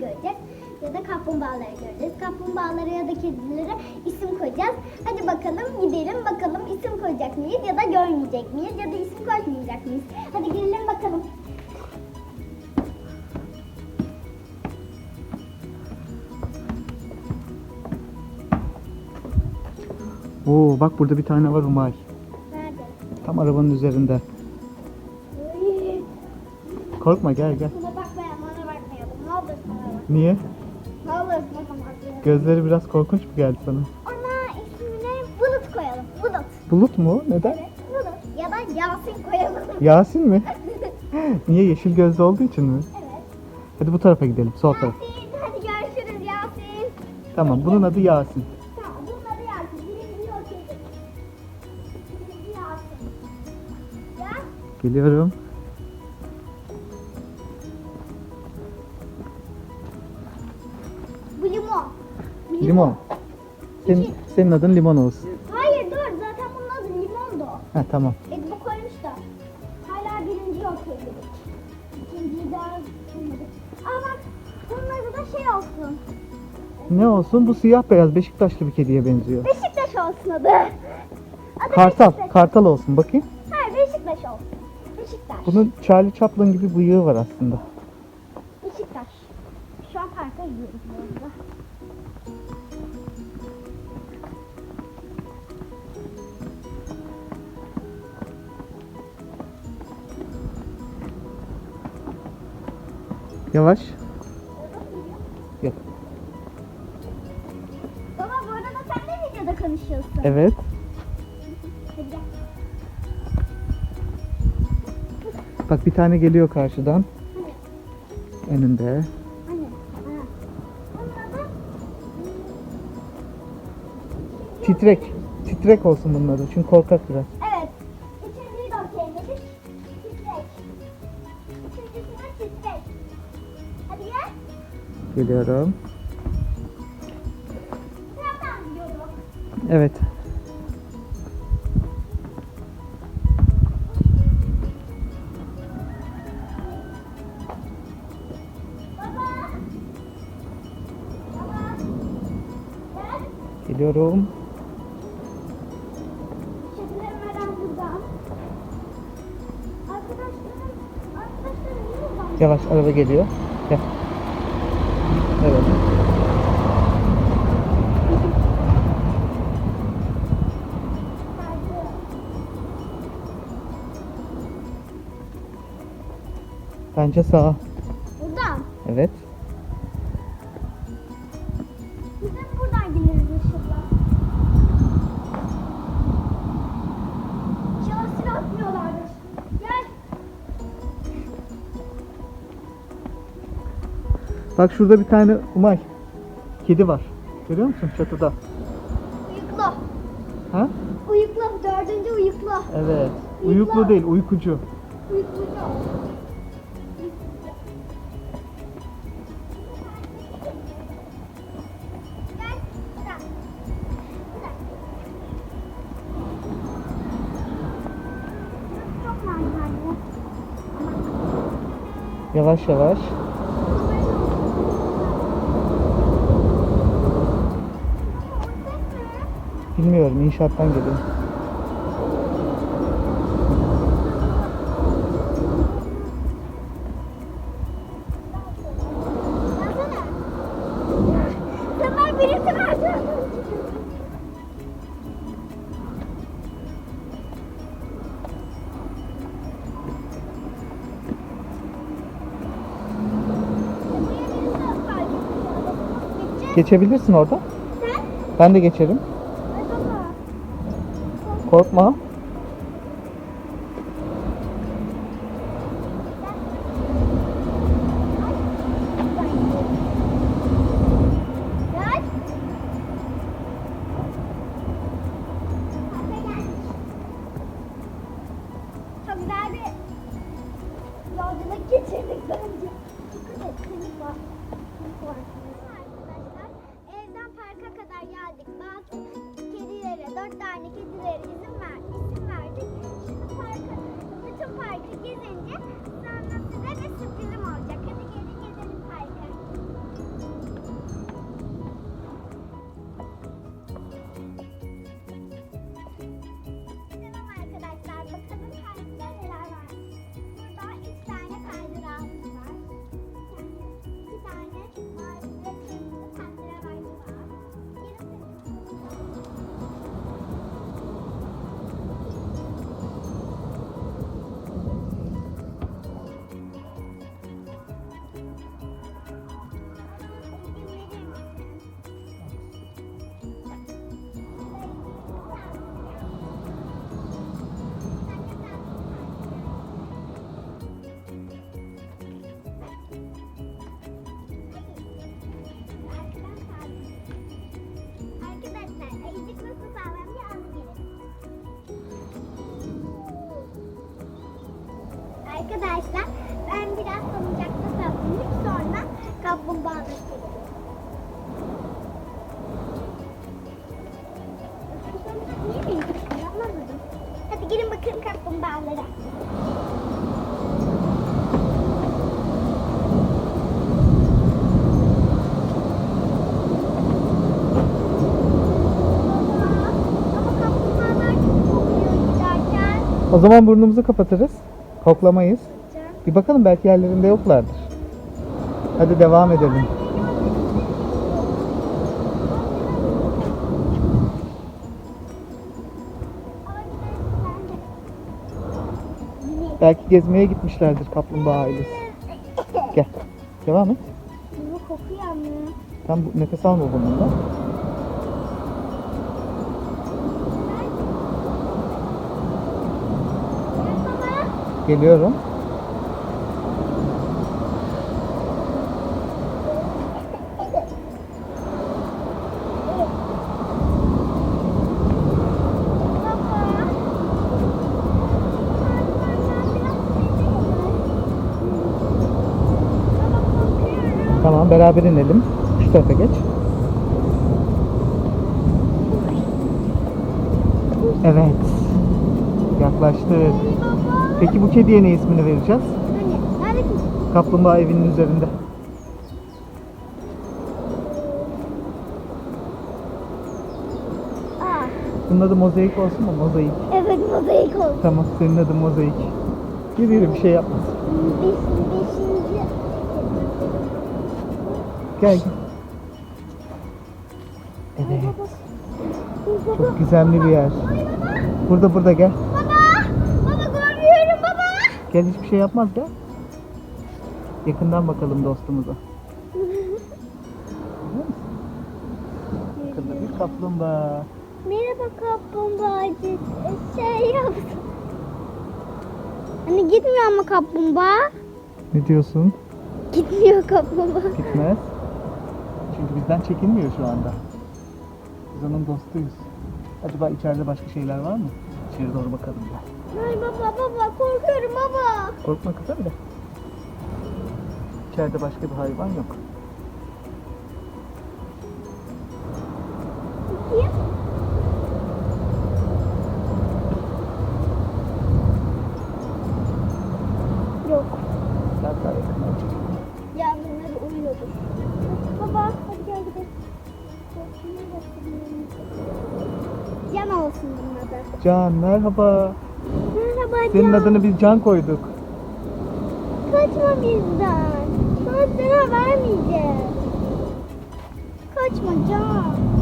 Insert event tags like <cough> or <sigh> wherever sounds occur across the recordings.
göreceğiz. Ya da kaplumbağaları göreceğiz. Kaplumbağalara ya da kedilere isim koyacağız. Hadi bakalım gidelim bakalım isim koyacak mıyız ya da görmeyecek miyiz ya da isim koymayacak mıyız? Hadi girelim bakalım. Oo bak burada bir tane var Umay. Nerede? Tam arabanın üzerinde. Korkma gel gel. Buna bakmayalım, ona bakmayalım. Ne olur sana bak. Niye? Olur bakmayalım. Gözleri biraz korkunç mu geldi sana? Ona ismini Bulut koyalım. Bulut. Bulut mu? Neden? Evet, Bulut. Ya da Yasin koyalım. <laughs> Yasin mi? Niye yeşil gözlü olduğu için mi? evet. Hadi bu tarafa gidelim. Sol taraf. Yasin, hadi görüşürüz Yasin. Tamam bunun adı Yasin. Tamam, bunun adı Yasin. Birinci yok edin. Birinci Yasin. Ya, Geliyorum. Limon. Senin, senin adın limon olsun. Hayır dur, zaten bunun adı limondu. Ha tamam. E bu koymuş da. Hala birinci yok edin. İkinciyi daha koymadık. Aa bak, bunun adı da şey olsun. Ne olsun? Bu siyah beyaz Beşiktaşlı bir kediye benziyor. Beşiktaş olsun adı. Adı Kartal. Beşiktaş. Kartal olsun bakayım. Hayır Beşiktaş olsun. Beşiktaş. Bunun Charlie Chaplin gibi bıyığı var aslında. Yavaş. Yok. Baba bu arada sen de videoda konuşuyorsun. Evet. Hadi gel. Bak bir tane geliyor karşıdan. Hani, Önünde. hani. Titrek. Titrek olsun bunun adı. Çünkü korkak biraz. Arkadaşlarım niye buradan? Yavaş araba geliyor. Gel. Evet. Bence sağ. Buradan. Evet. Bak şurada bir tane Umay. Kedi var. Görüyor musun çatıda? Uyuklu. Ha? Uyuklu. Dördüncü uyuklu. Evet. Uyuklu değil, uykucu. Uyuklu. Yavaş yavaş. Bilmiyorum inşaattan geliyor. Geçebilirsin orada. Ben de geçerim. Korkma. Yolculuk geçirdik bence. Evet, kemik var. Arkadaşlar evden parka kadar geldik. Bazı kedilere, dört tane kedilere parkı gezince sonra size bir Arkadaşlar ben biraz salıncakta sallanayım sonra tutuyor anlamadım. Hadi gelin bakın kaplumbağalara. O zaman burnumuzu kapatırız. Koklamayız. Bir bakalım belki yerlerinde yoklardır. Hadi devam edelim. Belki gezmeye gitmişlerdir kaplumbağa ailesi. Gel. Devam et. Bu kokuyor ama. Tam nefes alma burnunla. Geliyorum. Tamam beraber inelim. Şu tarafa geç. Evet. Yaklaştık. Peki bu kediye ne ismini vereceğiz? Kaplumbağa evinin üzerinde. Bunun adı mozaik olsun mu? Mozaik. Evet mozaik oldu. Tamam senin adın mozaik. Yürü yürü bir şey yapmaz. Beş, beşinci. Gel gel. Evet. Çok gizemli bir yer. Burada burada gel. Gel hiçbir şey yapmaz gel. Yakından bakalım dostumuza. Yakında bir kaplumbağa. Merhaba kaplumbağacı. Şey yaptım. Hani gitmiyor ama kaplumbağa. Ne diyorsun? Gitmiyor kaplumbağa. Gitmez. Çünkü bizden çekinmiyor şu anda. Biz onun dostuyuz. Acaba içeride başka şeyler var mı? İçeri doğru bakalım gel. Ay baba baba korkuyorum baba. Korkma kızım da. İçeride başka bir hayvan yok. Bakayım. Yok. Biraz daha yakından çek. Yangınları uyuyordu. Baba hadi gel gidelim. Can olsun bunun adı. Can merhaba. Senin adını biz Can koyduk. Kaçma bizden. Sana zarar vermeyeceğiz. Kaçma Can.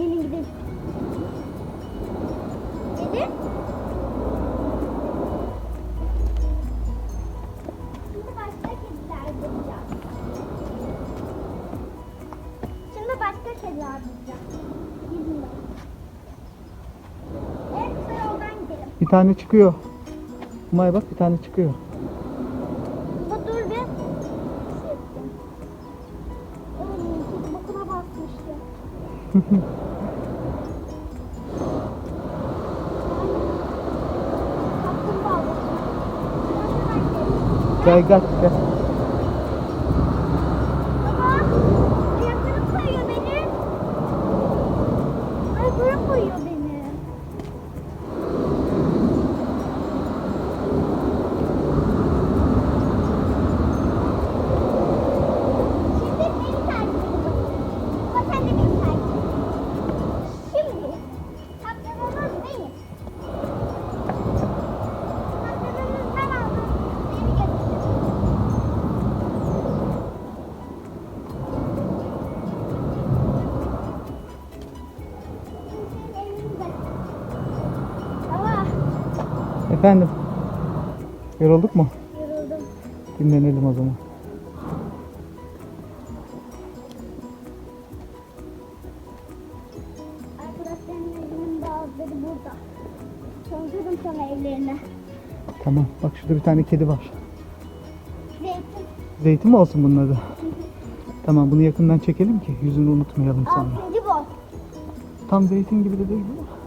Gelin gidelim. Gelin. Şimdi başka kediler bulacağız. Şimdi başka kediler bulacağız. Gidin. Evet, gidelim. Bir tane çıkıyor. Umay bak bir tane çıkıyor. Baba dur kedi bokuna basmıştı. <laughs> Gel gel gel. Efendim. Yorulduk mu? yoruldum. Dinlenelim o zaman. Arkadaşlarımla burada. Tanıtırım sana evlerini. Tamam. Bak şurada bir tane kedi var. Zeytin. Zeytin mi olsun bunun adı? Tamam bunu yakından çekelim ki yüzünü unutmayalım sonra. Altıncı bu. Tam zeytin gibi de değil ama.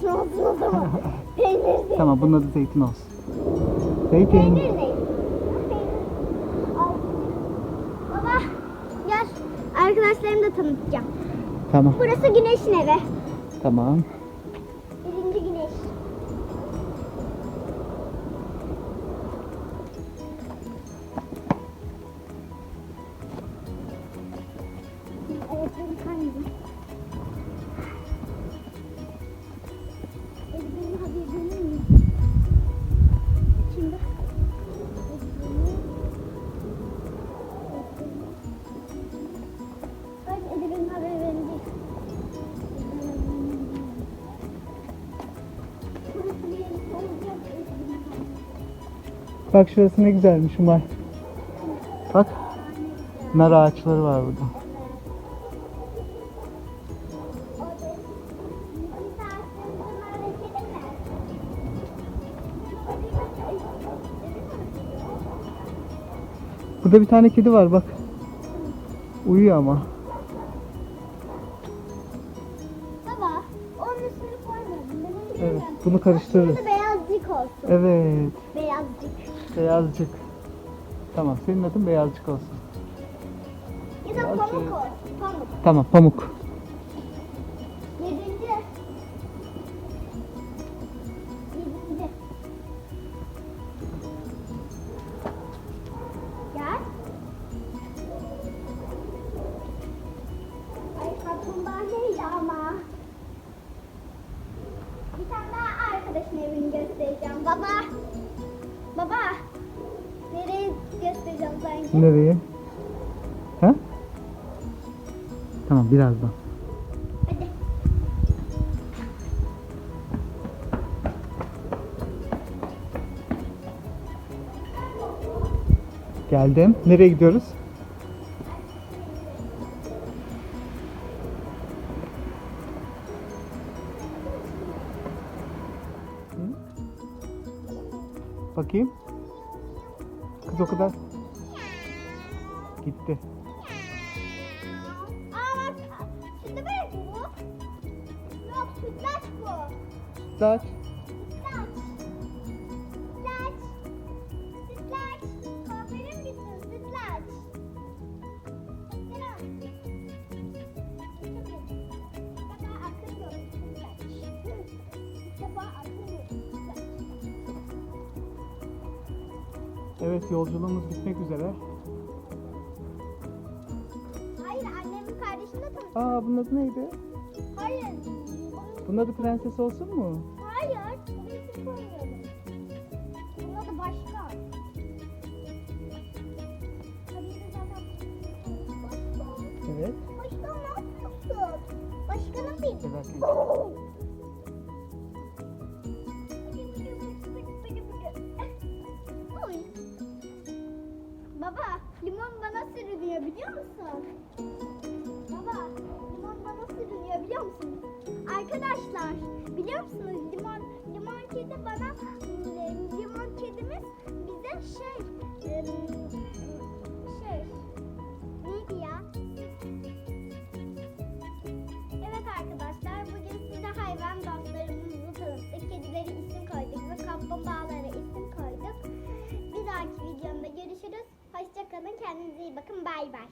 Zeytin olsun o zaman. Peynir zeytin. Tamam bunun adı zeytin olsun. Zeytin. Peynir zeytin. Baba gel. Arkadaşlarımı da tanıtacağım. Tamam. Burası Güneş'in evi. Tamam. Bak şurası ne güzelmiş Umay. Bak. Nar ağaçları var burada. Burada bir tane kedi var bak. Uyuyor ama. Baba, onun üstünü koymadım. Benim Evet, bunu karıştırırız. Şurada beyazcık olsun. Evet. Beyazcık. Beyazcık. Tamam senin adın Beyazcık olsun. Ya da Beyazcık. pamuk olsun. Pamuk. Tamam Pamuk. Nereye? Ha? Tamam birazdan. Geldim. Nereye gidiyoruz? Bu. Sütlaç. Sütlaç. Sütlaç. Sütlaç? Akıl yok sütlaç. Evet yolculuğumuz bitmek üzere. Hayır annemin kardeşini de tanıştım. Aa bunun adı neydi? Bunun- adı prenses olsun mu? Hayır. Bunu koymuyorum. Bunun adı başka. Başka. Evet. Başka ne yapıyorsun? Başkanım benim. Sedat Bey. Oy. Arkadaşlar, biliyor musunuz limon limon kedi bana limon kedimiz bize şey şey neydi ya? Evet arkadaşlar bugün size hayvan dostlarımızı tanıttık. Kedileri isim koyduk ve kaplumbağalara isim koyduk. Bir dahaki videomda görüşürüz. Hoşçakalın. Kendinize iyi bakın. Bay bay.